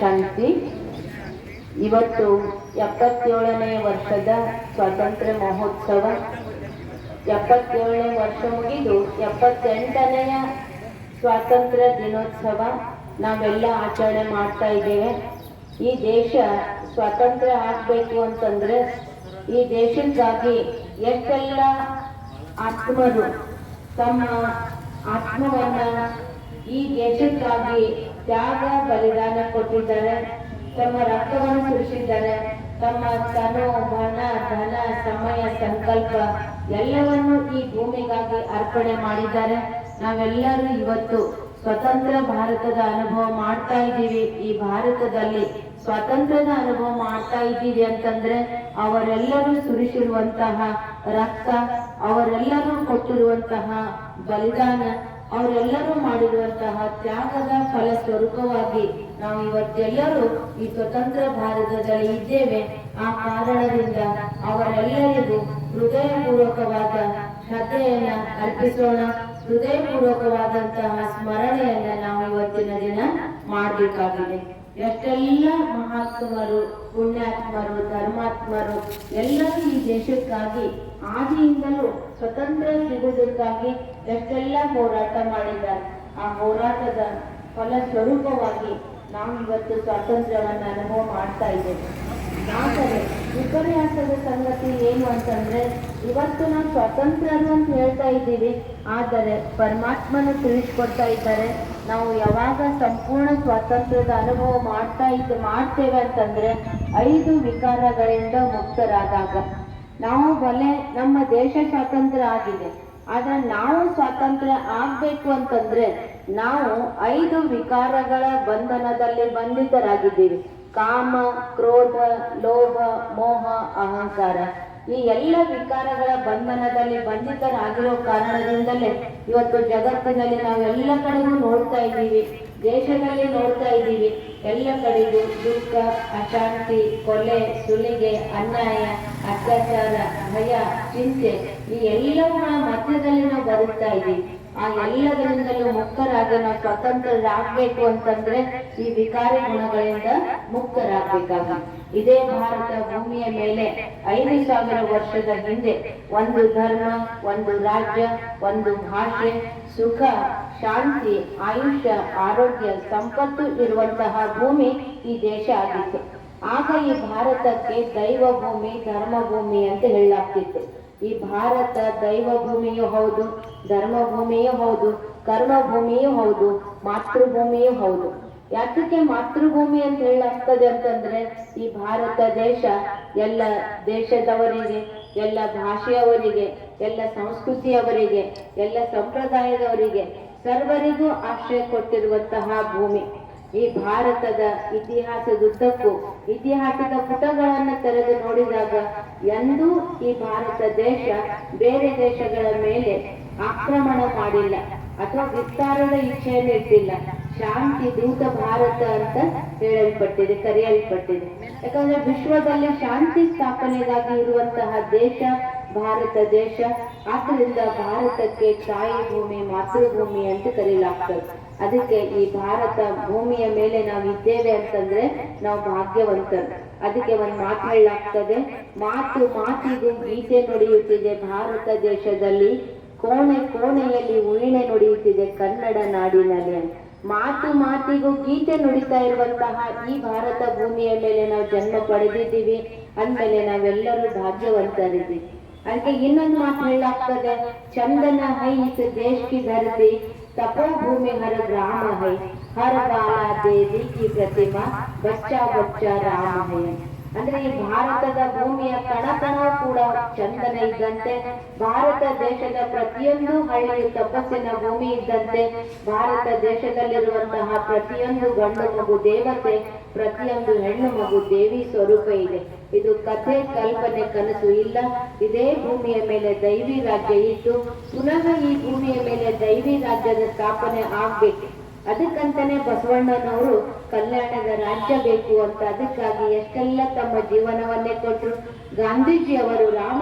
ಶಾಂತಿ ಇವತ್ತು ಎಪ್ಪತ್ತೇಳನೇ ವರ್ಷದ ಸ್ವಾತಂತ್ರ್ಯ ಮಹೋತ್ಸವ. ಎಪ್ಪತ್ತೇಳನೇ ವರ್ಷ ಮುಗಿದು ಎಪ್ಪತ್ತೆಂಟನೆಯ ಸ್ವಾತಂತ್ರ್ಯ ದಿನೋತ್ಸವ ನಾವೆಲ್ಲ ಆಚರಣೆ ಮಾಡ್ತಾ ಇದ್ದೇವೆ. ಈ ದೇಶ ಸ್ವಾತಂತ್ರ್ಯ ಆಗಬೇಕು ಅಂತಂದ್ರೆ ಈ ದೇಶಕ್ಕಾಗಿ ಎಷ್ಟೆಲ್ಲ ಆತ್ಮರು ತಮ್ಮ ಆತ್ಮವನ್ನ ಈ ದೇಶಕ್ಕಾಗಿ ತ್ಯಾಗ, ಬಲಿದಾನ ಕೊಟ್ಟಿದ್ದಾರೆ. ತಮ್ಮ ರಕ್ತವನ್ನು ಸುರಿಸಿದ್ದಾರೆ. ತಮ್ಮ ತನು, ಮನ, ಧನ, ಸಮಯ, ಸಂಕಲ್ಪ ಎಲ್ಲವನ್ನು ಈ ಭೂಮಿಗಾಗಿ ಅರ್ಪಣೆ ಮಾಡಿದ್ದಾರೆ. ನಾವೆಲ್ಲರೂ ಇವತ್ತು ಸ್ವತಂತ್ರ ಭಾರತದ ಅನುಭವ ಮಾಡ್ತಾ ಇದ್ದೀವಿ. ಈ ಭಾರತದಲ್ಲಿ ಸ್ವಾತಂತ್ರ್ಯದ ಅನುಭವ ಮಾಡ್ತಾ ಇದ್ದೀವಿ ಅಂತಂದ್ರೆ ಅವರೆಲ್ಲರೂ ಸುರಿಸಿರುವಂತಹ ರಕ್ತ, ಅವರೆಲ್ಲರೂ ಕೊಟ್ಟಿರುವಂತಹ ಬಲಿದಾನ ಅವರೆಲ್ಲರೂ ಮಾಡಿರುವಂತಹ ತ್ಯಾಗದ ಫಲ ಸ್ವರೂಪವಾಗಿ ನಾವು ಇವತ್ತೆಲ್ಲರೂ ಈ ಸ್ವತಂತ್ರ ಭಾರತದಲ್ಲಿ ಇದ್ದೇವೆ. ಆ ಕಾರಣದಿಂದ ಅವರೆಲ್ಲರಿಗೂ ಹೃದಯಪೂರ್ವಕವಾದ ಶ್ರದ್ಧೆಯನ್ನ ಅರ್ಪಿಸೋಣ. ಹೃದಯಪೂರ್ವಕವಾದಂತಹ ಸ್ಮರಣೆಯನ್ನ ನಾವು ಇವತ್ತಿನ ದಿನ ಮಾಡಬೇಕಾಗಿದೆ. ಎಷ್ಟೆಲ್ಲ ಮಹಾತ್ಮರು, ಪುಣ್ಯಾತ್ಮರು, ಧರ್ಮಾತ್ಮರು ಎಲ್ಲರೂ ಈ ದೇಶಕ್ಕಾಗಿ ಆದಿಯಿಂದಲೂ ಸ್ವತಂತ್ರ ಸಿಗುವುದಕ್ಕಾಗಿ ಎಷ್ಟೆಲ್ಲ ಹೋರಾಟ ಮಾಡಿದ್ದಾರೆ. ಆ ಹೋರಾಟದ ಫಲ ಸ್ವರೂಪವಾಗಿ ನಾವು ಇವತ್ತು ಸ್ವಾತಂತ್ರ್ಯವನ್ನ ಅನುಭವ ಮಾಡ್ತಾ ಇದ್ದೇವೆ. ಆದರೆ ವಿಪರ್ಯಾಸದ ಸಂಗತಿ ಏನು ಅಂತಂದ್ರೆ, ಇವತ್ತು ನಾವು ಸ್ವಾತಂತ್ರ್ಯ ಅಂತ ಹೇಳ್ತಾ ಇದ್ದೀವಿ, ಆದರೆ ಪರಮಾತ್ಮನ ತಿಳಿಸ್ಕೊಡ್ತಾ ಇದ್ದಾರೆ. ನಾವು ಯಾವಾಗ ಸಂಪೂರ್ಣ ಸ್ವಾತಂತ್ರ್ಯದ ಅನುಭವ ಮಾಡ್ತಾ ಇದ್ದ, ಮಾಡ್ತೇವೆ ಅಂತಂದ್ರೆ ಐದು ವಿಕಾರಗಳಿಂದ ಮುಕ್ತರಾದಾಗ. ನಾವು ಬಲೆ, ನಮ್ಮ ದೇಶ ಸ್ವಾತಂತ್ರ್ಯ ಆಗಿದೆ. ಆದ್ರೆ ನಾವು ಸ್ವಾತಂತ್ರ್ಯ ಆಗ್ಬೇಕು ಅಂತಂದ್ರೆ ನಾವು ಐದು ವಿಕಾರಗಳ ಬಂಧನದಲ್ಲಿ ಬಂಧಿತರಾಗಿದ್ದೀವಿ. ಕಾಮ, ಕ್ರೋಧ, ಲೋಭ, ಮೋಹ, ಅಹಂಕಾರ. ಈ ಎಲ್ಲ ವಿಕಾರಗಳ ಬಂಧನದಲ್ಲಿ ಬಂಧಿತರಾಗಿರೋ ಕಾರಣದಿಂದಲೇ ಇವತ್ತು ಜಗತ್ತಿನಲ್ಲಿ ನಾವು ಎಲ್ಲ ಕಡೆಗೂ ನೋಡ್ತಾ ಇದ್ದೀವಿ, ದೇಶದಲ್ಲಿ ನೋಡ್ತಾ ಇದ್ದೀವಿ. ಎಲ್ಲ ಕಡೆಗೂ ದುಃಖ, ಅಶಾಂತಿ, ಕೊಲೆ, ಸುಲಿಗೆ, ಅನ್ಯಾಯ, ಅತ್ಯಾಚಾರ, ಭಯ, ಚಿಂತೆ ಈ ಎಲ್ಲವುಗಳ ಮಧ್ಯದಲ್ಲಿ ನಾವು ಬದುಕ್ತಾ ಇದ್ದೀವಿ. ಆ ಎಲ್ಲದರಿಂದಲೂ ಮುಕ್ತರಾಗಿ ನಾವು ಸ್ವತಂತ್ರರಾಗಬೇಕು ಅಂತಂದ್ರೆ ಈ ವಿಕಾರಿ ಗುಣಗಳಿಂದ ಮುಕ್ತರಾಗಬೇಕಾಗಿ. ಇದೇ ಭಾರತ ಭೂಮಿಯ ಮೇಲೆ ಐದು ಸಾವಿರ ವರ್ಷದ ಹಿಂದೆ ಒಂದು ಧರ್ಮ, ಒಂದು ರಾಜ್ಯ, ಒಂದು ಭಾಷೆ, ಸುಖ, ಶಾಂತಿ, ಆಯುಷ್ಯ, ಆರೋಗ್ಯ, ಸಂಪತ್ತು ಇರುವಂತಹ ಭೂಮಿ ಈ ದೇಶ ಆಗಿತ್ತು. ಆಗ ಈ ಭಾರತಕ್ಕೆ ದೈವ ಭೂಮಿ ಧರ್ಮ ಭೂಮಿ ಅಂತ ಹೇಳಲಾಗ್ತಿತ್ತು. ಈ ಭಾರತ ದೈವ ಭೂಮಿಯೂ ಹೌದು ಧರ್ಮ ಭೂಮಿಯೂ ಹೌದು ಕರ್ಮ ಭೂಮಿಯೂ ಹೌದು, ಮಾತೃಭೂಮಿಯೂ ಹೌದು. ಯಾತಕ್ಕೆ ಮಾತೃಭೂಮಿ ಅಂತ ಹೇಳಾಗ್ತದೆ ಅಂತಂದ್ರೆ, ಈ ಭಾರತ ದೇಶ ಎಲ್ಲ ದೇಶದವರಿಗೆ, ಎಲ್ಲ ಭಾಷೆಯವರಿಗೆ, ಎಲ್ಲ ಸಂಸ್ಕೃತಿಯವರಿಗೆ, ಎಲ್ಲ ಸಂಪ್ರದಾಯದವರಿಗೆ ಸರ್ವರಿಗೂ ಆಶ್ರಯ ಕೊಟ್ಟಿರುವಂತಹ ಭೂಮಿ. ಈ ಭಾರತದ ಇತಿಹಾಸದುದ್ದಕ್ಕೂ ಇತಿಹಾಸದ ಪುಟಗಳನ್ನು ತೆರೆದು ನೋಡಿದಾಗ ಎಂದೂ ಈ ಭಾರತ ದೇಶ ಬೇರೆ ದೇಶಗಳ ಮೇಲೆ ಆಕ್ರಮಣ ಮಾಡಿಲ್ಲ ಅಥವಾ ವಿಸ್ತಾರದ ಇಚ್ಛೆಯನ್ನು ಇಟ್ಟಿಲ್ಲ. ಶಾಂತಿ ದೂತ ಭಾರತ ಅಂತ ಹೇಳಲ್ಪಟ್ಟಿದೆ, ಕರೆಯಲ್ಪಟ್ಟಿದೆ. ಯಾಕಂದ್ರೆ ವಿಶ್ವದಲ್ಲಿ ಶಾಂತಿ ಸ್ಥಾಪನೆಗಾಗಿ ಇರುವಂತಹ ದೇಶ ಭಾರತ ದೇಶ. ಆದ್ದರಿಂದ ಭಾರತಕ್ಕೆ ತಾಯಿ ಭೂಮಿ, ಮಾತೃಭೂಮಿ ಅಂತ ಕರೆಯಲಾಗ್ತದೆ ಅದಕ್ಕೆ ಈ ಭಾರತ ಭೂಮಿಯ ಮೇಲೆ ನಾವು ಇದ್ದೇವೆ ಅಂತಂದ್ರೆ ನಾವು ಭಾಗ್ಯವಂತರು. ಅದಕ್ಕೆ ಒಂದು ಮಾತು ಹೇಳಾಗ್ತದೆ ಮಾತು ಮಾತಿಗೂ ಗೀತೆ ನುಡಿಯುತ್ತಿದೆ ಭಾರತ ದೇಶದಲ್ಲಿ. ಕೋಣೆ ಕೋಣೆಯಲ್ಲಿ ವೀಣೆ ನುಡಿಯುತ್ತಿದೆ ಕನ್ನಡ ನಾಡಿನಲ್ಲಿ. ಮಾತು ಮಾತಿಗೂ ಗೀತೆ ನುಡಿತಾ ಇರುವಂತಹ ಈ ಭಾರತ ಭೂಮಿಯ ಮೇಲೆ ನಾವು ಜನ್ಮ ಪಡೆದಿದ್ದೀವಿ. ಅಂದಮೇಲೆ ನಾವೆಲ್ಲರೂ ಭಾಗ್ಯವಂತರಿದ್ದೀವಿ. ಅದಕ್ಕೆ ಇನ್ನೊಂದು ಮಾತು ಹೇಳಾಗ್ತದೆ ಚಂದನ ಹೈ ಇತ್ತು ದೇಶಕ್ಕೆ ಧರಿಸಿ ತಪೋಭೂಮಿ ಹರ ग्राम है ಹರ बाला ದೇವಿ ಕಿ प्रतिमा बच्चा बच्चा ರಾಮ ಹೈ ಅಂದ್ರೆ ಈ ಭಾರತದ ಭೂಮಿಯ ಕಣ ಕಣವೂ ಕೂಡ ಚಂದನ ಇದ್ದಂತೆ, ಭಾರತ ದೇಶದ ಪ್ರತಿಯೊಂದು ಹಳ್ಳಿಯು ತಪಸ್ಸಿನ ಭೂಮಿ ಇದ್ದಂತೆ, ಭಾರತ ದೇಶದಲ್ಲಿರುವಂತಹ ಪ್ರತಿಯೊಂದು ಗಂಡು ಮಗು ದೇವತೆ, ಪ್ರತಿಯೊಂದು ಹೆಣ್ಣು ಮಗು ದೇವಿ ಸ್ವರೂಪ ಇದೆ. ಇದು ಕಥೆ, ಕಲ್ಪನೆ, ಕನಸು ಇಲ್ಲ. ಇದೇ ಭೂಮಿಯ ಮೇಲೆ ದೈವಿ ರಾಜ್ಯ ಇದ್ದು, ಪುನಃ ಈ ಭೂಮಿಯ ಮೇಲೆ ದೈವಿ ರಾಜ್ಯದ ಸ್ಥಾಪನೆ ಆಗ್ಬೇಕು. ಅದಕ್ಕಂತಾನೆ ಬಸವಣ್ಣನವರು ಕಲ್ಯಾಣದ ರಾಜ್ಯ ಬೇಕು ಅಂತ ಅದಕ್ಕಾಗಿ ಎಷ್ಟೆಲ್ಲ ತಮ್ಮ ಜೀವನವನ್ನೇ ಕೊಟ್ಟರು ಗಾಂಧೀಜಿಯವರು ರಾಮರಾಜ್ಯ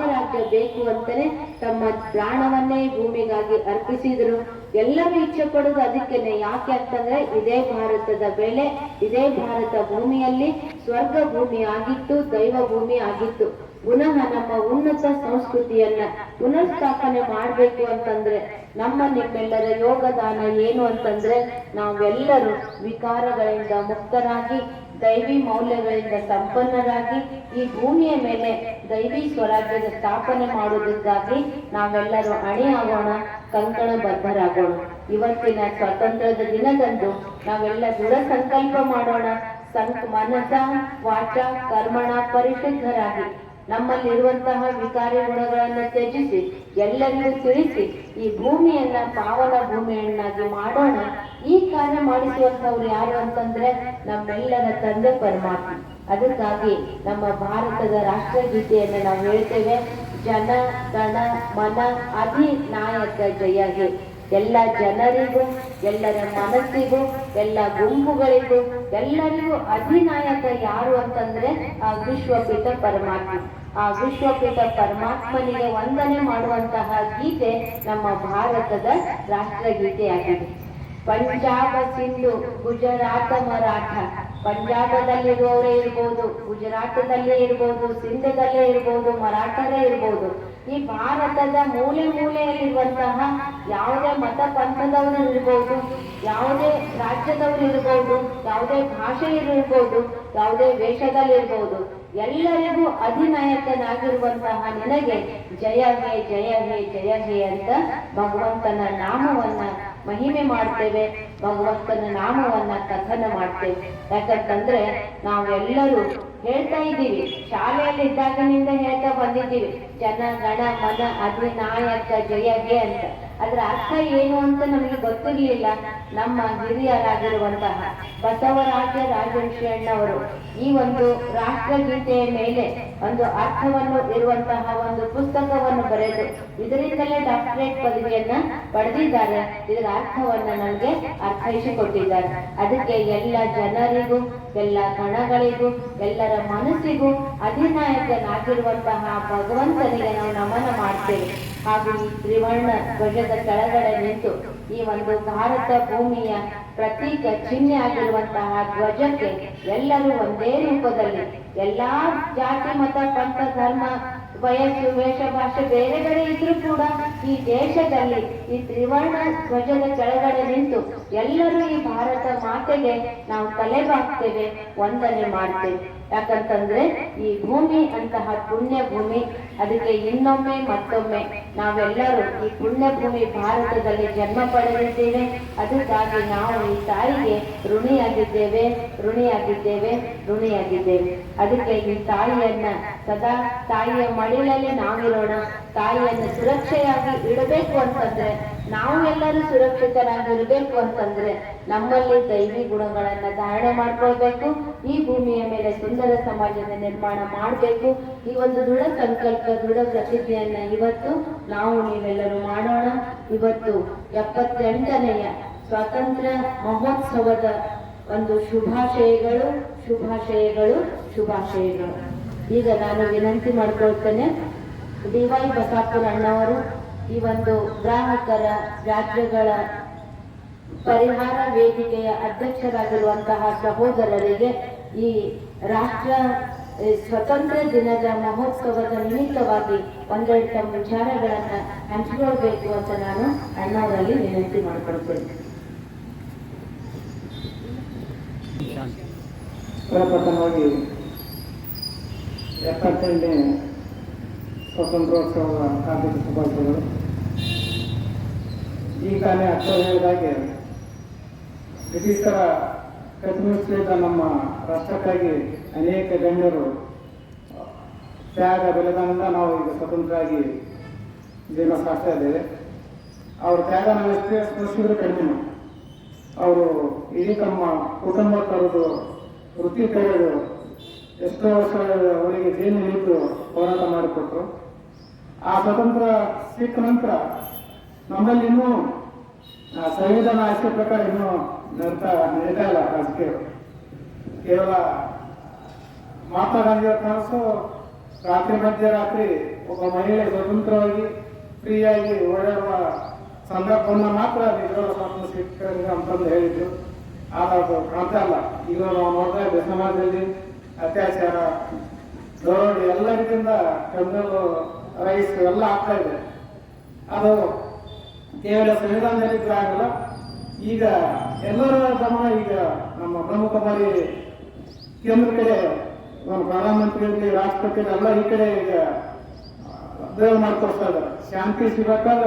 ಬೇಕು ಅಂತಾನೆ ತಮ್ಮ ಪ್ರಾಣವನ್ನೇ ಭೂಮಿಗಾಗಿ ಅರ್ಪಿಸಿದ್ರು. ಎಲ್ಲರೂ ಇಚ್ಛೆ ಪಡೋದು ಅದಕ್ಕೇನೆ. ಯಾಕೆ ಅಂತಂದ್ರೆ ಇದೇ ಭಾರತದ ಬೆಳೆ, ಇದೇ ಭಾರತ ಭೂಮಿಯಲ್ಲಿ ಸ್ವರ್ಗ ಭೂಮಿ ಆಗಿತ್ತು ದೈವ ಭೂಮಿ ಆಗಿತ್ತು. ಪುನಃ ನಮ್ಮ ಉನ್ನತ ಸಂಸ್ಕೃತಿಯನ್ನ ಪುನರ್ಸ್ಥಾಪನೆ ಮಾಡ್ಬೇಕು ಅಂತಂದ್ರೆ ನಮ್ಮ ನಿಮ್ಮೆಲ್ಲರ ಯೋಗದಾನ ಏನು ಅಂತಂದ್ರೆ, ನಾವೆಲ್ಲರೂ ವಿಕಾರಗಳಿಂದ ಮುಕ್ತರಾಗಿ ದೈವಿ ಮೌಲ್ಯಗಳಿಂದ ಸಂಪನ್ನರಾಗಿ ಈ ಭೂಮಿಯ ಮೇಲೆ ದೈವಿ ಸ್ವರಾಜ್ಯದ ಸ್ಥಾಪನೆ ಮಾಡುವುದಕ್ಕಾಗಿ ನಾವೆಲ್ಲರೂ ಅಣಿಯಾಗೋಣ, ಕಂಕಣ ಬದ್ಧರಾಗೋಣ. ಇವತ್ತಿನ ಸ್ವಾತಂತ್ರ್ಯದ ದಿನದಂದು ನಾವೆಲ್ಲ ದೃಢ ಸಂಕಲ್ಪ ಮಾಡೋಣ. ಸಂಕ ಮನಸ, ವಾಚ, ಕರ್ಮಣ, ಪರಿಶುದ್ಧರಾಗಿ. ನಮ್ಮಲ್ಲಿರುವಂತಹ ವಿಕಾರಿ ಗುಣಗಳನ್ನು ತ್ಯಜಿಸಿ, ಎಲ್ಲರಿಗೂ ತಿಳಿಸಿ, ಈ ಭೂಮಿಯನ್ನ ಪಾವನ ಭೂಮಿಯನ್ನಾಗಿ ಮಾಡೋಣ. ಈ ಕಾರ್ಯ ಮಾಡಿಸುವಂತವ್ರು ಯಾರು ಅಂತಂದ್ರೆ ನಮ್ಮೆಲ್ಲರ ತಂದೆ ಪರಮಾತ್ಮ. ಅದಕ್ಕಾಗಿ ನಮ್ಮ ಭಾರತದ ರಾಷ್ಟ್ರಗೀತೆಯನ್ನು ನಾವು ಹೇಳ್ತೇವೆ, ಜನ ಗಣ ಮನ ಅಧಿನಾಯಕ ಜಯ ಹೇ ಎಲ್ಲ ಜನರಿಗೂ, ಎಲ್ಲರ ಮನಸ್ಸಿಗೂ, ಎಲ್ಲ ಗುಂಪುಗಳಿಗೂ, ಎಲ್ಲರಿಗೂ ಅಧಿನಾಯಕ ಯಾರು ಅಂತಂದ್ರೆ ಆ ವಿಶ್ವಪೀಠ ಪರಮಾತ್ಮ. ಆ ವಿಶ್ವಪೀಠ ಪರಮಾತ್ಮನಿಗೆ ವಂದನೆ ಮಾಡುವಂತಹ ಗೀತೆ ನಮ್ಮ ಭಾರತದ ರಾಷ್ಟ್ರಗೀತೆಯಾಗಿದೆ ಪಂಜಾಬ ಸಿಂಧು ಗುಜರಾತ ಮರಾಠ. ಪಂಜಾಬದಲ್ಲಿರುವವರೇ ಇರ್ಬೋದು ಗುಜರಾತದಲ್ಲೇ ಇರ್ಬೋದು, ಸಿಂಧದಲ್ಲೇ ಇರ್ಬೋದು ಮರಾಠರೇ ಇರ್ಬೋದು. ಈ ಭಾರತದ ಮೂಲೆ ಮೂಲೆಯಲ್ಲಿರುವಂತಹ ಯಾವುದೇ ಮತ ಪಂಥದವರು ಇರ್ಬೋದು, ಯಾವುದೇ ರಾಜ್ಯದವರು ಇರ್ಬೋದು, ಯಾವುದೇ ಭಾಷೆ ಇರ್ಬೋದು, ಯಾವುದೇ ವೇಷದಲ್ಲಿ ಇರ್ಬೋದು, ಎಲ್ಲರಿಗೂ ಅಧಿನಾಯಕನಾಗಿರುವಂತಹ ನಿನಗೆ ಜಯ ಹೇ ಜಯ ಹೇ ಜಯ ಹೇ ಅಂತ ಭಗವಂತನ ನಾಮವನ್ನ ಮಹಿಮೆ ಮಾಡ್ತೇವೆ, ಭಗವಂತನ ನಾಮವನ್ನ ಕಥನ ಮಾಡ್ತೇವೆ. ಯಾಕಂತಂದ್ರೆ ನಾವೆಲ್ಲರೂ ಹೇಳ್ತಾ ಇದ್ದೀವಿ ಶಾಲೆಯಲ್ಲಿ ಇದ್ದಾಗಿನಿಂದ ಹೇಳ್ತಾ ಬಂದಿದ್ದೀವಿ. ಜನ, ಗಣ, ಮನ ಅಧಿನಾಯಕ ಜಯ ಹೇ ಅಂತ. ಅದರ ಅರ್ಥ ಏನು ಅಂತ ನಮಗೆ ಗೊತ್ತಿರಲಿಲ್ಲ. ನಮ್ಮ ಹಿರಿಯರಾಗಿರುವಂತಹ ಬಸವರಾಜ ಅವರು ಈ ಒಂದು ರಾಷ್ಟ್ರಗೀತೆಯ ಮೇಲೆ ಒಂದು ಅರ್ಥವನ್ನು ಇರುವಂತಹ ಒಂದು ಪುಸ್ತಕವನ್ನು ಬರೆದು ಇದರಿಂದಲೇ ಡಾಕ್ಟರೇಟ್ ಪದವಿಯನ್ನ ಪಡೆದಿದ್ದಾರೆ. ಇದರ ಅರ್ಥವನ್ನ ನನಗೆ ಅರ್ಥೈಸಿಕೊಟ್ಟಿದ್ದಾರೆ. ಅದಕ್ಕೆ ಎಲ್ಲ ಜನರಿಗೂ, ಎಲ್ಲ ಕಣಗಳಿಗೂ, ಎಲ್ಲರ ಮನಸ್ಸಿಗೂ ಅಧಿನಾಯಕನಾಗಿರುವಂತಹ ಭಗವಂತನಿಗೆ ನಾವು ನಮನ ಮಾಡ್ತೇವೆ. ಹಾಗೂ ಈ ತ್ರಿವರ್ಣ ಧ್ವಜದ ಕೆಳಗಡೆ ನಿಂತು ಈ ಒಂದು ಭಾರತ ಭೂಮಿಯ ಪ್ರತೀಕ ಚಿಹ್ನೆ ಆಗಿರುವಂತಹ ಧ್ವಜಕ್ಕೆ ಎಲ್ಲರೂ ಒಂದೇ ರೂಪದಲ್ಲಿ ಎಲ್ಲಾ ಜಾತಿ, ಮತ, ಪಂಥ, ಧರ್ಮ ವಯಸ್ಸು, ವೇಷ, ಭಾಷೆ ಬೇರೆ ಬೇರೆ ಇದ್ರೂ ಕೂಡ ಈ ದೇಶದಲ್ಲಿ, ಈ ತ್ರಿವರ್ಣ ಧ್ವಜದ ಕೆಳಗಡೆ ನಿಂತು ಎಲ್ಲರೂ ಈ ಭಾರತ ಮಾತೆಗೆ ನಾವು ತಲೆ ಬಾಗ್ತೇವೆ, ವಂದನೆ ಮಾಡ್ತೇವೆ. ಯಾಕಂತಂದ್ರೆ ಈ ಭೂಮಿ ಅಂತಹ ಪುಣ್ಯ ಭೂಮಿ ಅದಕ್ಕೆ ಇನ್ನೊಮ್ಮೆ ಮತ್ತೊಮ್ಮೆ ನಾವೆಲ್ಲರೂ ಈ ಪುಣ್ಯ ಭೂಮಿ ಭಾರತದಲ್ಲಿ ಜನ್ಮ ಪಡೆದಿದ್ದೇವೆ. ಅದಕ್ಕಾಗಿ ನಾವು ಈ ತಾಯಿಗೆ ಋಣಿಯಾಗಿದ್ದೇವೆ ಋಣಿಯಾಗಿದ್ದೇವೆ ಋಣಿಯಾಗಿದ್ದೇವೆ. ಅದಕ್ಕೆ ಈ ತಾಯಿಯನ್ನ ಸದಾ ತಾಯಿಯ ಮಡಿಲಲ್ಲಿ ನಾವಿರೋಣ. ತಾಯಿಯನ್ನು ಸುರಕ್ಷೆಯಾಗಿ ಇಡಬೇಕು ಅಂತಂದ್ರೆ ನಾವು ಎಲ್ಲರೂ ಸುರಕ್ಷಿತರಾಗಿ ಇರಬೇಕು ಅಂತಂದ್ರೆ ನಮ್ಮಲ್ಲಿ ದೈವಿ ಗುಣಗಳನ್ನ ಧಾರಣೆ ಮಾಡ್ಕೊಳ್ಬೇಕು. ಈ ಭೂಮಿಯ ಮೇಲೆ ಸುಂದರ ಸಮಾಜದ ನಿರ್ಮಾಣ ಮಾಡಬೇಕು. ಈ ಒಂದು ದೃಢ ಸಂಕಲ್ಪ, ದೃಢ ಪ್ರತಿಜ್ಞೆಯನ್ನ ಇವತ್ತು ನಾವು ನೀವೆಲ್ಲರೂ ಮಾಡೋಣ. ಇವತ್ತು ಎಪ್ಪತ್ತೆಂಟನೆಯ ಸ್ವಾತಂತ್ರ್ಯ ಮಹೋತ್ಸವದ ಒಂದು ಶುಭಾಶಯಗಳು ಶುಭಾಶಯಗಳು ಶುಭಾಶಯಗಳು. ಈಗ ನಾನು ವಿನಂತಿ ಮಾಡಿಕೊಳ್ತೇನೆ ಡಿ ವೈ ಬಸಾಪುರ ಅಣ್ಣವರು ಈ ಒಂದು ಗ್ರಾಹಕರ ರಾಜ್ಯಗಳ ಪರಿಹಾರ ವೇದಿಕೆಯ ಅಧ್ಯಕ್ಷರಾಗಿರುವಂತಹ ಸಹೋದರರಿಗೆ ಈ ರಾಷ್ಟ್ರ ಸ್ವತಂತ್ರ ದಿನದ ಮಹೋತ್ಸವದ ನಿಮಿತ್ತವಾಗಿ ಒಂದೆರಡು ತಮ್ಮ ವಿಚಾರಗಳನ್ನು ಹಂಚಿಕೊಳ್ಬೇಕು ಅಂತ ನಾನು ಅಣ್ಣವರಲ್ಲಿ ವಿನಂತಿ ಮಾಡಿಕೊಳ್ತೇನೆ. ಪ್ರಪ್ರಥಮವಾಗಿ ಎಪ್ಪತ್ತೆಂಟನೇ ಸ್ವಾತಂತ್ರ್ಯೋತ್ಸವದ ಹಾರ್ದಿಕ ಶುಭಾಶಯಗಳು ಈಗಾಗಲೇ ಅರ್ಥ ಹೇಳಿದಾಗೆ ಬ್ರಿಟಿಷರ ಪ್ರತಿನಿಧಿಸಿದ ನಮ್ಮ ರಾಷ್ಟ್ರಕ್ಕಾಗಿ ಅನೇಕ ಗಣ್ಯರು ತ್ಯಾಗ ಬೆಲೆದಾನದಿಂದ ನಾವು ಈಗ ಸ್ವತಂತ್ರವಾಗಿ ಜೀವನ ಸಾಗ್ತಾ ಇದ್ದೇವೆ. ಅವ್ರ ತ್ಯಾಗ ನಾವು ಎಷ್ಟೇ ಸ್ಪರ್ಶಿದ್ರು ಕಡಿಮೆ ಅವರು ಇಡೀ ತಮ್ಮ ಕುಟುಂಬ ತರದು ವೃತ್ತಿ ತೆಗೆದು ಎಷ್ಟೋ ವರ್ಷ ಅವರಿಗೆ ಜೈಲು ನಿಂತು ಹೋರಾಟ ಮಾಡಿಕೊಟ್ರು. ಆ ಸ್ವತಂತ್ರ ಸಿಕ್ಕ ನಂತರ ನಮ್ಮಲ್ಲಿ ಇನ್ನೂ ಸಂವಿಧಾನ ಆಯ್ಕೆ ಪ್ರಕಾರ ಇನ್ನೂ ನಡೀತಾ ನಡೀತಾ ಇಲ್ಲ ರಾಜಕೀಯ. ಕೇವಲ ಮಹಾತ್ಮ ಗಾಂಧಿಯವರ ಕನಸು ರಾತ್ರಿ ಮಧ್ಯರಾತ್ರಿ ಒಬ್ಬ ಮಹಿಳೆ ಸ್ವತಂತ್ರವಾಗಿ ಫ್ರೀಯಾಗಿ ಓಡಾಡುವ ಸಂದರ್ಭವನ್ನು ಮಾತ್ರ ನಿಜವಾದ ಸ್ವಾತಂತ್ರ್ಯ ಸಿಗ್ತದೆ ಅಂತಂದು ಹೇಳಿದ್ರು. ಆದ್ರೆ ಅದು ಕಾಣ್ತಾ ಇಲ್ಲ. ಈಗ ನಾವು ಸಮಾಜದಲ್ಲಿ ಅತ್ಯಾಚಾರ, ದರೋಡೆ ಎಲ್ಲ ಕಣ್ಣು ರೈಸ್ ಎಲ್ಲ ಆಗ್ತಾ ಇದೆ. ಅದು ಕೇವಲ ಸಂವಿಧಾನದಲ್ಲಿ ಆಗಲ್ಲ, ಈಗ ಎಲ್ಲರ ಗಮನ ಈಗ ನಮ್ಮ ಪ್ರಮುಖ ಬಾರಿ ಕೇಂದ್ರ ಕಡೆ, ನಮ್ಮ ಪ್ರಧಾನಮಂತ್ರಿಗಳಿಗೆ ರಾಷ್ಟ್ರಪತಿ ಎಲ್ಲ ಈ ಕಡೆ ಈಗ ಅಧ್ಯಯನ ಮಾಡ್ಕೊಡ್ತಾ ಇದ್ದಾರೆ. ಶಾಂತಿ ಸಿಗಬೇಕಾದ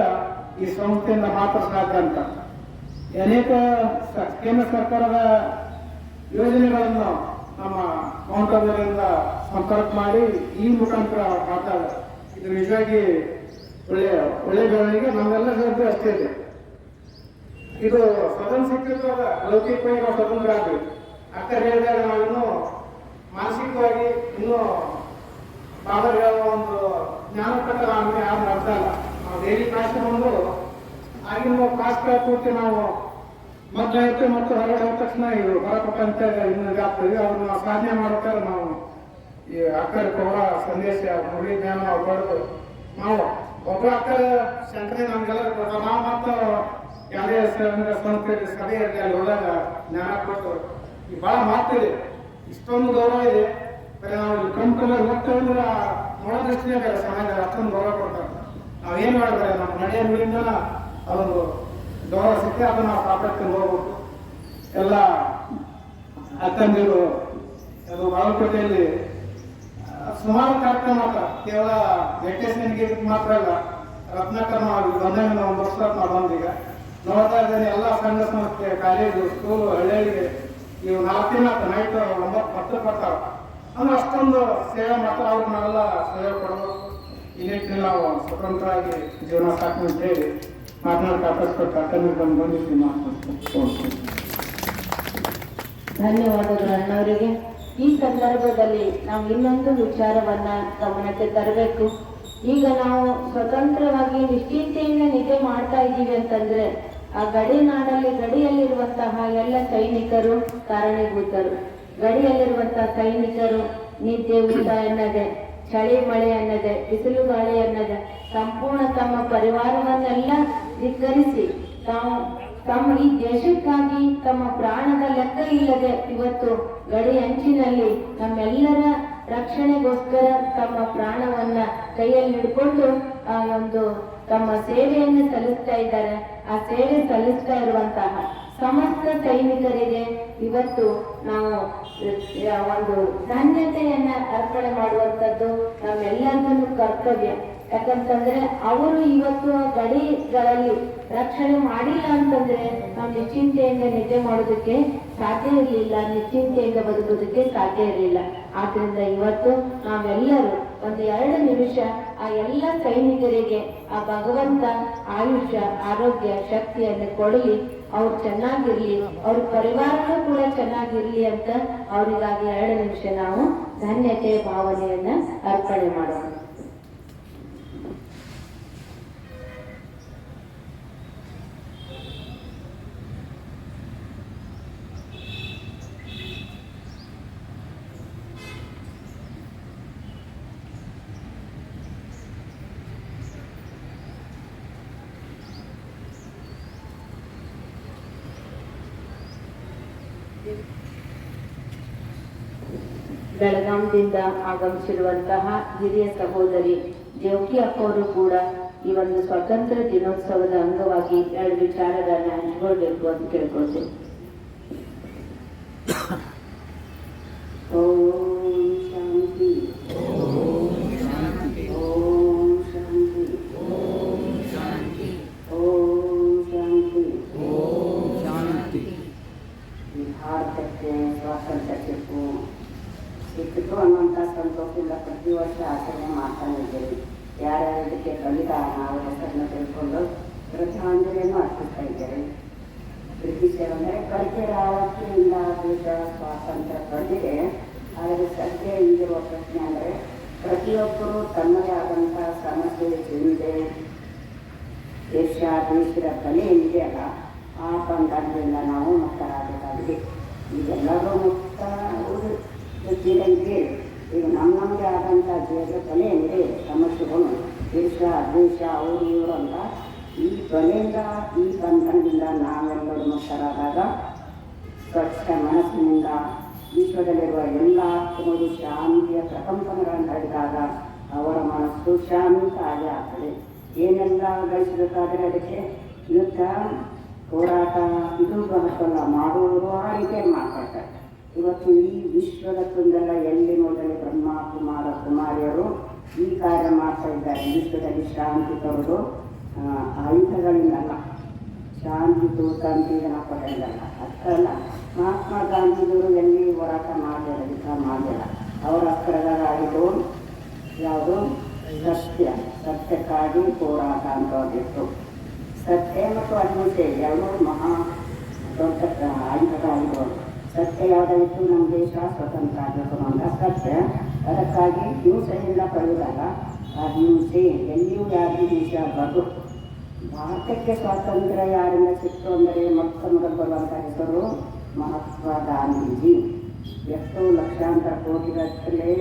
ಈ ಸಂಸ್ಥೆಯಿಂದ ಮಾತ್ರ ಸಾಧ್ಯ ಅಂತ. ಅನೇಕ ಕೇಂದ್ರ ಸರ್ಕಾರದ ಯೋಜನೆಗಳನ್ನು ನಮ್ಮ ಕೌಂಟರ್ಗಳಿಂದ ಸಂಪರ್ಕ ಮಾಡಿ ಈ ಮುಖಾಂತರ ಮಾತಾಡ ಇದು ನಿಜವಾಗಿ ಒಳ್ಳೆಯ ಒಳ್ಳೆಯ ಬೆಳವಣಿಗೆ ಹೇಳಿದ್ರೆ ಅಷ್ಟೇ ಇದೆ. ಇದು ಸ್ವತಂತ್ರ ಸಿಕ್ಕಿರುವಾಗ ಲೌಕಿಕವಾಗಿ ನಾವು ಸ್ವತಂತ್ರ ಆಗ್ತೀವಿ ಅಕ್ಕ ಹೇಳಿದಾಗ ನಾವಿನ್ನೂ ಮಾನಸಿಕವಾಗಿ ಇನ್ನೂ ಬಾಬರ್ ಒಂದು ಜ್ಞಾನ ಪ್ರಕಾರ ನಮಗೆ ಯಾರು ಅರ್ಥ ಇಲ್ಲ. ನಾವು ಡೈಲಿ ಕಾಸ್ಟ್ ಬಂದು ಆಗಿನ ಕಾಸ್ಟ್ ಪೂರ್ತಿ ನಾವು ಮಕ್ಕಳಾಯ್ತು ಮತ್ತು ಹೊರಗಡೆ ಹೋದ ತಕ್ಷಣ ಇವರು ಹೊರಪ್ರಪಂಚ ಇನ್ನೊಂದು ಆಗ್ತದೆ. ಅವ್ರನ್ನ ಸಾಧನೆ ಮಾಡ್ಬೇಕಾದ್ರೆ ನಾವು. ಈ ಅಕ್ಕರ ಪೌರ ಸಂದೇಶ ನುಡಿ ಜ್ಞಾನ ಬಡದು ನಾವು. ಒಬ್ಬ ಅಕ್ಕರ ಶಂಕರೇ ನಮ್ಗೆಲ್ಲ ನಾವು ಮತ್ತು ಯಾವುದೇ ಸಂಸ್ಥೆ, ಸಭೆ ಇರಲಿ, ಅಲ್ಲಿ ಹೋದಾಗ ಜ್ಞಾನ ಕೊಟ್ಟು ಈ ಭಾಳ ಮಾತಿದೆ ಇಷ್ಟೊಂದು ಗೌರವ ಇದೆ. ಬರೀ ನಾವು ಕಲರ್ ಹೋಗ್ತೇವೆ ನೋಡೋ ದೃಷ್ಟಿನೇ ಬೇರೆ. ಸಮಾಜ ಅಷ್ಟೊಂದು ಗೌರವ ಕೊಡ್ತಾರೆ. ನಾವು ಏನು ಮಾಡಿದ್ರೆ ನಮ್ಮ ನಡೆಯ ನುಡಿಯಿಂದ ಅದೊಂದು ಗೌರವ ಅದನ್ನ ನಾವು ಕಾಪಾಡ್ಕೊಂಡು ಹೋಗ್ಬೇಕು ಎಲ್ಲ ಅಕ್ಕಂದಿರು, ಅದು ಬಾಗಲಕೋಟೆಯಲ್ಲಿ ಸುಮಾರು ಕಾರ್ಯಕ್ರಮ ಕೇವಲ ಕೇವಲ ವೆಂಕಟೇಶ್ವರನಿಗೆ ಮಾತ್ರ ಅಲ್ಲ ರತ್ನಾಕರ್ ನಾವು ಬಂದಾಗ ನಾವು ವರ್ಷ ಬಂದೀಗ. ನೋಡ್ತಾ ಇದ್ದೇನೆ, ಎಲ್ಲ ಸಂಘ ಸಂಸ್ಥೆ, ಕಾಲೇಜು, ಸ್ಕೂಲು ಹಳ್ಳಿಗೆ ಇವು ನಾಲ್ಕು ದಿನ ನೈಟ್ ಒಂಬತ್ತು ಹತ್ತು ಬರ್ತಾವ. ಅಂದ್ರೆ ಅಷ್ಟೊಂದು ಸೇವೆ ಮಾಡ್ತಾರೆ ಅವ್ರು ನಾವೆಲ್ಲ ಸೇವೆ ಕೊಡಬೇಕು ಈ ನಿಟ್ಟಿನಲ್ಲಿ ನಾವು ಸ್ವತಂತ್ರವಾಗಿ ಜೀವನ ಸಾಕು ಅಂತ ಮಾತನಾಡ್ಕೊಂಡು ಧನ್ಯವಾದಗಳು ಅಣ್ಣವರಿಗೆ ಈ ಸಂದರ್ಭದಲ್ಲಿ ನಾವು ಇನ್ನೊಂದು ವಿಚಾರವನ್ನ ಗಮನಕ್ಕೆ ತರಬೇಕು. ಈಗ ನಾವು ಸ್ವತಂತ್ರವಾಗಿ ನಿಶ್ಚಿಂತೆಯಿಂದ ನಿದ್ದೆ ಮಾಡ್ತಾ ಇದ್ದೀವಿ ಅಂತಂದ್ರೆ, ಆ ಗಡಿ ನಾಡಲ್ಲಿ, ಗಡಿಯಲ್ಲಿರುವಂತಹ ಎಲ್ಲ ಸೈನಿಕರು ಕಾರಣೀಭೂತರು. ಗಡಿಯಲ್ಲಿರುವಂತಹ ಸೈನಿಕರು ನಿದ್ದೆ, ಊಟ ಎನ್ನದೆ ಚಳಿ, ಮಳೆ ಅನ್ನದೆ, ಬಿಸಿಲು, ಗಾಳಿ ಅನ್ನದೆ, ಸಂಪೂರ್ಣ ತಮ್ಮ ಪರಿವಾರವನ್ನೆಲ್ಲ ಧಿಕ್ಕರಿಸಿ. ತಾವು ತಮ್ಮ ಈ ದೇಶಕ್ಕಾಗಿ ತಮ್ಮ ಪ್ರಾಣದ ಲೆಕ್ಕ ಇಲ್ಲದೆ ಇವತ್ತು ಗಡಿ ಅಂಚಿನಲ್ಲಿ ನಮ್ಮೆಲ್ಲರ ರಕ್ಷಣೆಗೋಸ್ಕರ ತಮ್ಮ ಪ್ರಾಣವನ್ನ ಕೈಯಲ್ಲಿ ಹಿಡ್ಕೊಂಡು ಆ ಒಂದು ತಮ್ಮ ಸೇವೆಯನ್ನು ಸಲ್ಲಿಸ್ತಾ ಇದ್ದಾರೆ. ಆ ಸೇವೆ ಸಲ್ಲಿಸ್ತಾ ಇರುವಂತಹ ಸಮಸ್ತ ಸೈನಿಕರಿಗೆ ಇವತ್ತು ನಾವು ಒಂದು ಧನ್ಯತೆಯನ್ನ ಅರ್ಪಣೆ ಮಾಡುವಂಥದ್ದು ನಮ್ಮೆಲ್ಲರಿಗೂ ಕರ್ತವ್ಯ. ಯಾಕಂತಂದ್ರೆ ಅವರು ಇವತ್ತು ಗಡಿಗಳಲ್ಲಿ ರಕ್ಷಣೆ ಮಾಡಿಲ್ಲ ಅಂತಂದ್ರೆ ನಾವು ನಿಶ್ಚಿಂತೆಯಿಂದ ನಿದ್ದೆ ಮಾಡೋದಕ್ಕೆ ಸಾಧ್ಯ ಇರಲಿಲ್ಲ, ನಿಶ್ಚಿಂತೆಯಿಂದ ಬದುಕೋದಕ್ಕೆ ಸಾಧ್ಯ ಇರಲಿಲ್ಲ. ಆದ್ರಿಂದ ಇವತ್ತು ನಾವೆಲ್ಲರೂ ಒಂದು ಎರಡು ನಿಮಿಷ ಆ ಎಲ್ಲ ಸೈನಿಕರಿಗೆ ಆ ಭಗವಂತ ಆಯುಷ್ಯ, ಆರೋಗ್ಯ, ಶಕ್ತಿಯನ್ನು ಕೊಡಲಿ. ಅವ್ರು ಚೆನ್ನಾಗಿರ್ಲಿ, ಅವ್ರ ಪರಿವಾರನೂ ಕೂಡ ಚೆನ್ನಾಗಿರ್ಲಿ ಅಂತ ಅವರಿಗಾಗಿ ಎರಡು ನಿಮಿಷ ನಾವು ಧನ್ಯತೆ, ಭಾವನೆಯನ್ನ ಅರ್ಪಣೆ ಮಾಡೋಣ. ಬೆಳಗಾಂದಿಂದ ಆಗಮಿಸಿರುವಂತಹ ಹಿರಿಯ ಸಹೋದರಿ ದೇವಕಿ ಅಪ್ಪವರು ಕೂಡ ಈ ಒಂದು ಸ್ವಾತಂತ್ರ್ಯ ದಿನೋತ್ಸವದ ಅಂಗವಾಗಿ ಎರಡು ವಿಚಾರಗಳನ್ನ ಹಂಚಿಕೊಳ್ಬೇಕು ಅಂತ ಕೇಳ್ಕೊಳ್ತೇನೆ ಓಂ ಶಾಂತಿ ಓಂ ಶಾಂತಿ ಓಂ ಶಾಂತಿ ಈ ಭಾರತಕ್ಕೆ ಸ್ವಾತಂತ್ರ್ಯ ಸಿಕ್ಕು ಸಿಕ್ಕಿತು ಅನ್ನುವಂಥ ಸಂತೋಷದಿಂದ ಪ್ರತಿ ವರ್ಷ ಆಚರಣೆ ಮಾಡ್ತಾನೆ ಇದ್ದೇವೆ ಯಾರ್ಯಾರು ಇದಕ್ಕೆ ಬಲಿದಾನ ಅವರ ಹೆಸರನ್ನು ತಿಳ್ಕೊಂಡು ಶ್ರದ್ಧಾಂಜಲಿಯನ್ನು ಅರ್ಪಿಸ್ತಾ ಇದ್ದೇವೆ ಅಂದರೆ ಕಲ್ಪಿರಾವತಿಯಿಂದ ದೇಶ ಸ್ವಾತಂತ್ರ್ಯ ಪಡೆದಿದೆ. ಆದರೆ ಸದ್ಯ ಈಗಿರುವ ಪ್ರಶ್ನೆ ಅಂದರೆ ಪ್ರತಿಯೊಬ್ಬರು ತಮ್ಮದೇ ಆದಂಥ ಸಮಸ್ಯೆ ಚಿಂತೆ ಏಷ್ಯಾ ದೇಶದ ಕಲೆ ಇದೆಯಲ್ಲ ಆ ಸಂದರ್ಭದಿಂದ ನಾವು ಮುಕ್ತರಾಗಬೇಕಾಗಿದೆ. ಇದೆಲ್ಲರೂ ಮುಕ್ತ ಇದ್ದೀರಿ ಈಗ ನಮ್ಮ ನಮ್ಮದೇ ಆದಂಥ ಜೀವದ ಕಲೆ ಇದೆ ಸಮಸ್ಯೆಗಳು. ದೇಶ ದೇಶ, ಅವರು, ಇವರು ಅಂತ ಈ ಧ್ವನಿಯಿಂದ ಈ ಬಂಧನದಿಂದ ನಾವೆಲ್ಲರೂ ಮುಕ್ತರಾದಾಗ ಸ್ವಚ್ಛ ಮನಸ್ಸಿನಿಂದ ವಿಶ್ವದಲ್ಲಿರುವ ಎಲ್ಲ ಆತ್ಮರು ಶಾಂತಿಯ ಪ್ರಕಂಪನಗಳನ್ನು ಹರಿದಾಗ ಅವರ ಮನಸ್ಸು ಶಾಂತ ಆಗಿ ಆಗ್ತದೆ. ಏನೆಲ್ಲ ಗಳಿಸಬೇಕಾದರೆ ಅದಕ್ಕೆ ಯುದ್ಧ ಹೋರಾಟ ಇದು ಬಹಳ ಮಾಡುವವರು ಆ ರೀತಿ ಮಾತಾಡ್ತಾರೆ. ಇವತ್ತು ಈ ವಿಶ್ವದ ತುಂದೆಲ್ಲ ಎಲ್ಲಿ ನೋಡಲಿ ಬ್ರಹ್ಮ ಕುಮಾರ ಕುಮಾರಿಯರು ಈ ಕಾರ್ಯ ಮಾಡ್ತಾ ಇದ್ದಾರೆ. ವಿಶ್ವದಲ್ಲಿ ಶಾಂತಿ ತರುವುದು ಆ, ಆಯುಧಗಳಿಂದಲ್ಲ ಶಾಂತಿ ತೂತಂತಿ ಜನ ಕೊಟ್ಟಿಲ್ಲ ಅಷ್ಟಲ್ಲ. ಮಹಾತ್ಮ ಗಾಂಧಿಯವರು ಎಲ್ಲಿ ಹೋರಾಟ ಮಾಡಲಿಲ್ಲ ಮಾಡಿಲ್ಲ ಅವರ ಅಸ್ತ್ರಗಳಾಗಿದ್ದು ಯಾವುದು? ಸತ್ಯ. ಸತ್ಯಕ್ಕಾಗಿ ಹೋರಾಟ ಅಂತ ಸತ್ಯ ಮತ್ತು ಅಹಿಂಸೆ ಎರಡೂ ಮಹಾ ದೊಡ್ಡ ಆಯುಧಗಳಾಗಿದ್ದವು. ಸತ್ಯ ಯಾವುದಾಯಿತು ನಮ್ಮ ದೇಶ ಸ್ವತಂತ್ರ ಆಗಬೇಕು ಅಂತ ಸತ್ಯ. ಅದಕ್ಕಾಗಿ ಹಿಂಸೆಯಿಂದ ಕಳೆದಾಗ ಅಹಿಂಸೆ ಎಲ್ಲಿಯೂ ಯಾರಿಗೂ ಹಿಂಸೆ ಆಗಬಾರ್ದು. ಭಾರತಕ್ಕೆ ಸ್ವಾತಂತ್ರ್ಯ ಯಾರಿಂದ ಸಿಕ್ತು ಅಂದರೆ ಮೊಟ್ಟ ಬರುವಂಥ ಹೆಸರು ಮಹಾತ್ಮ ಗಾಂಧೀಜಿ. ಎಷ್ಟೋ ಲಕ್ಷಾಂತರ ಕೋಟಿಗಟ್ಟಲೆ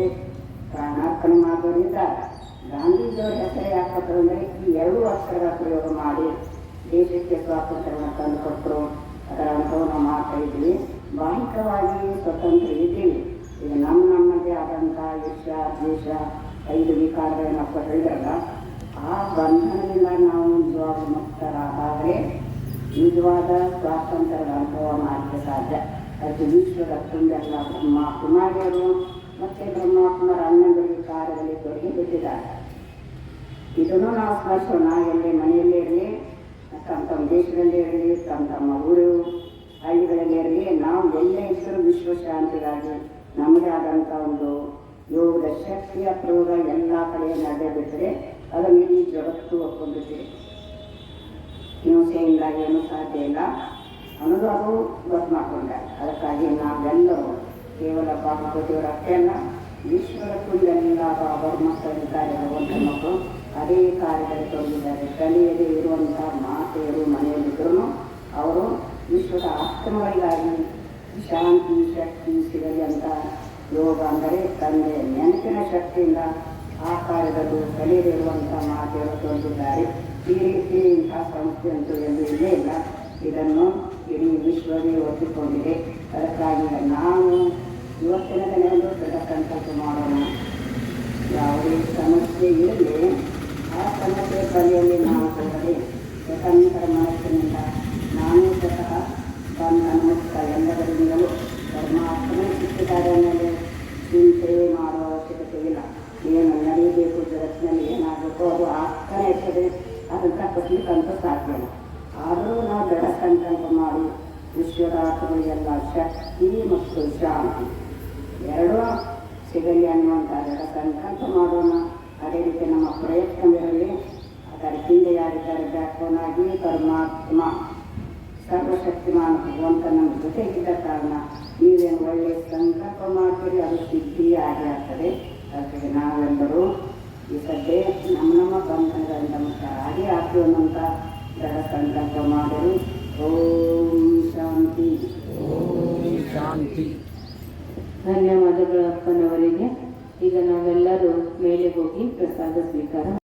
ಪ್ರಾಣಾರ್ಪಣೆ ಮಾಡೋರಿದ್ದಾರೆ ಗಾಂಧೀಜಿಯವರ ಹೆಸರು ಯಾಕಪ್ಪ ಅಂದರೆ ಈ ಎರಡು ಅಕ್ಷರಗಳ ಪ್ರಯೋಗ ಮಾಡಿ ದೇಶಕ್ಕೆ ಸ್ವಾತಂತ್ರ್ಯವನ್ನು ತಂದುಕೊಟ್ಟರು ಅದರ ಅನುಭವ ನಾವು ಮಾಡ್ತಾ ಇದ್ವಿ ಬಾಹಿಕವಾಗಿ ಸ್ವತಂತ್ರ ಇದ್ದೀವಿ ಈಗ ನಮ್ಮ ನಮ್ಮದೇ ಆದಂಥ ದೇಶ ದೇಶ, ಐದು ವಿಕಾರಗಳನ್ನು ಕೊಟ್ಟಿದ್ರಲ್ಲ ಆ ಬಂಧನದಿಂದ ನಾವು ನಿಜವಾಗ ಮುಕ್ತರಾದರೆ ನಿಜವಾದ ಸ್ವಾತಂತ್ರ್ಯದ ಅನುಭವ ಮಾಡಲಿಕ್ಕೆ ಸಾಧ್ಯ. ಅದು ವಿಶ್ವದ ತುಂಬೆಲ್ಲ ಬ್ರಹ್ಮ ಕುಮಾರಿಯರು ಮತ್ತು ಬ್ರಹ್ಮ ಕುಮಾರ ಕಾರ್ಯದಲ್ಲಿ ತೊಡಗಿ ಬಿಟ್ಟಿದ್ದಾರೆ ಇದನ್ನು ನಾವು ಸ್ಮರಿಸೋಣ ಎಲ್ಲಿ ಮನೆಯಲ್ಲೇ ಇರಲಿ, ತಮ್ಮ ತಮ್ಮ ದೇಶದಲ್ಲೇ ಇರಲಿ, ತಮ್ಮ ತಮ್ಮ ಊರು, ಹಳ್ಳಿಗಳಲ್ಲಿ ಇರಲಿ, ನಾವು ಎಲ್ಲೇ ಇದ್ದರೂ ವಿಶ್ವ ಶಾಂತಿಗಾಗಿ ನಮ್ಮದೇ ಆದಂಥ ಒಂದು ಯೋಗದ ಶಕ್ತಿಯ ಪ್ರಯೋಗ ಎಲ್ಲ ಕಡೆ ನಡೆಯಬಿಟ್ಟರೆ ಅದನ್ನು ಇಡೀ ಜಗತ್ತು ಒಪ್ಪಿದೆ ಹಿಂಸೆಯಿಂದ ಏನು ಸಾಧ್ಯ ಇಲ್ಲ. ಅನ್ನೋದು ಅದು ಗೊತ್ತು ಮಾಡಿಕೊಂಡೆ. ಅದಕ್ಕಾಗಿ ನಾವೆಲ್ಲರೂ ಕೇವಲ ಅಷ್ಟೇ ಅಲ್ಲ ವಿಶ್ವದ ತುಂಬೆಲ್ಲ ಅವರು ಮಕ್ಕಳಿದ್ದಾರೆ ಭಗವಂತ ಮಕ್ಕಳು. ಅದೇ ಕಾರ್ಯದಲ್ಲಿ ತೊಡಗಿದ್ದಾರೆ. ಕಲಿಯದೆ ಇರುವಂಥ ಮಾತೆಯರು ಮನೆಯಲ್ಲಿದ್ದರೂ ಅವರು ವಿಶ್ವದ ಆಶ್ರಮಗಳಿಗಾಗಿ ಶಾಂತಿ, ಶಕ್ತಿ, ಸಿಗಲಿ ಅಂತ ಯೋಗ ಅಂದರೆ ತಂದೆ ನೆನಪಿನ ಶಕ್ತಿಯಿಂದ ಆ ಕಾರ್ಯದಲ್ಲೂ ಕಲಿಯದೆ ಇರುವಂಥ ತೋರಿಸಿದ್ದಾರೆ. ಈ ರೀತಿ ಇಂತಹ ಸಂಸ್ಥೆ ಅಂತೂ ಎಂದು ಇಲ್ಲೇ ಇಲ್ಲ. ಇದನ್ನು ಇಡೀ ವಿಶ್ವವೇ ಒಪ್ಪಿಕೊಂಡಿದೆ. ಅದಕ್ಕಾಗಿ ನಾವು ಇವತ್ತಿನ ದಿನದಂದು ದೃಢ ಸಂಕಲ್ಪ ಮಾಡೋಣ. ಯಾವುದೇ ಸಮಸ್ಯೆ ಇರಲಿ ಆ ಸಮಸ್ಯೆ ಕಲಿಯಲ್ಲಿ ನಾವು ಕೊಡದೆ ಸ್ವತಂತ್ರ ಮನಸ್ಸಿನಿಂದ ನಾನು ಸ್ವತಃ ತನ್ನ ಮುಕ್ತ ಎಲ್ಲದರಿಂದಲೂ ಪರಮಾತ್ಮನೇ ಸಿಕ್ಕಿದ್ದಾರೆ ಅನ್ನೋದು ಚಿಂತೆ ಮಾಡುವ ಅವಶ್ಯಕತೆ ಇಲ್ಲ. ಏನು ನಡೀಬೇಕು ಜಗತ್ತಿನಲ್ಲಿ ಏನಾಗಬೇಕು ಅದು ಆಗ್ತಾನೆ ಇರ್ತದೆ. ಅದನ್ನು ತಪ್ಪಿಸ್ಲಿಕ್ಕಂತೂ ಸಾಧ್ಯ ಇಲ್ಲ. ಆದರೂ ನಾವು ಸಂಕಲ್ಪ ಮಾಡಿ ವಿಶ್ವದ ಎಲ್ಲ ಶಕ್ತಿ ಮತ್ತು ಶಾಂತಿ ಎರಡೂ ಸಿಗಲಿ ಅನ್ನುವಂಥ ಸಂಕಲ್ಪ ಮಾಡೋಣ. ಅದೇ ರೀತಿ ನಮ್ಮ ಪ್ರಯತ್ನವಿರಲಿ ಅದರ ಹಿಂದೆ ಯಾರಿದ್ದಾರೆ? ಬ್ಯಾಕ್ಬೋನ್ ಪರಮಾತ್ಮ. ಸರ್ವಶಕ್ತಿಮಾನ ಭಗವಂತ ನಮ್ಮ ಇದ್ದ ಕಾರಣ. ನೀವೇನು ಒಳ್ಳೆಯ ಸಂಕಲ್ಪ ಮಾಡ್ತೀರಿ ಅದು ಸಿದ್ಧಿ ಆಗೇ ಆಗ್ತದೆ. ಅದಕ್ಕೆ ನಾವೆಲ್ಲರೂ ಈ ಸದ್ಯ ನಮ್ಮ ನಮ್ಮ ಬಂಧನಗಳಿಂದ ಮುಕ್ತರಾಗಿ ಆಗಿ ಅನ್ನೋಂಥ ದೃಢ ಸಂಕಲ್ಪ ಮಾಡಲು ಓಂ ಶಾಂತಿ. ಶಾಂತಿ. ಧನ್ಯವಾದಗಳು ಅಪ್ಪನವರಿಗೆ. ಈಗ ನಾವೆಲ್ಲರೂ ಮೇಲೆ ಹೋಗಿ ಪ್ರಸಾದ ಸ್ವೀಕಾರ